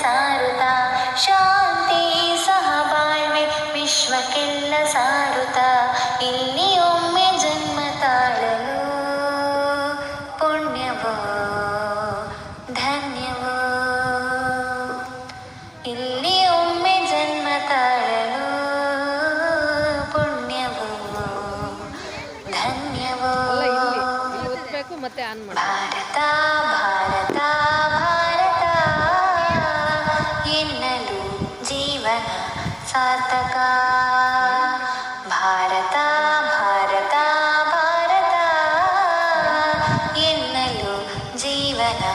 ಸಾರುತ ಶಾಂತಿ ಸಹಬಾಳ್ವೆ ವಿಶ್ವಕ್ಕೆಲ್ಲ ಸಾರುತ ಇಲ್ಲಿ ಒಮ್ಮೆ ಜನ್ಮ ತಾಳಲು ಪುಣ್ಯವೋ ಧನ್ಯವೋ. ಇಲ್ಲಿ ಒಮ್ಮೆ ಜನ್ಮ ತಾಳಲು ಪುಣ್ಯವೋ ಧನ್ಯವೋ. ಭಾರತ ಭಾರತ. सार्थका। भारता भारता भारता। एन्नलु जीवना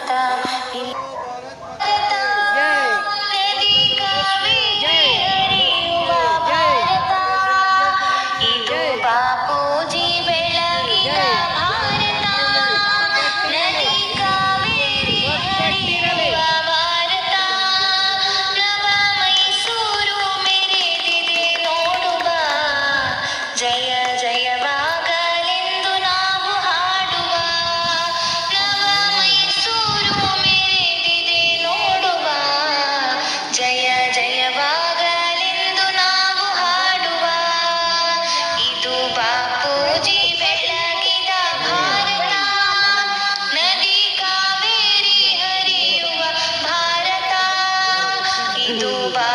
ಕಥಾ do, but.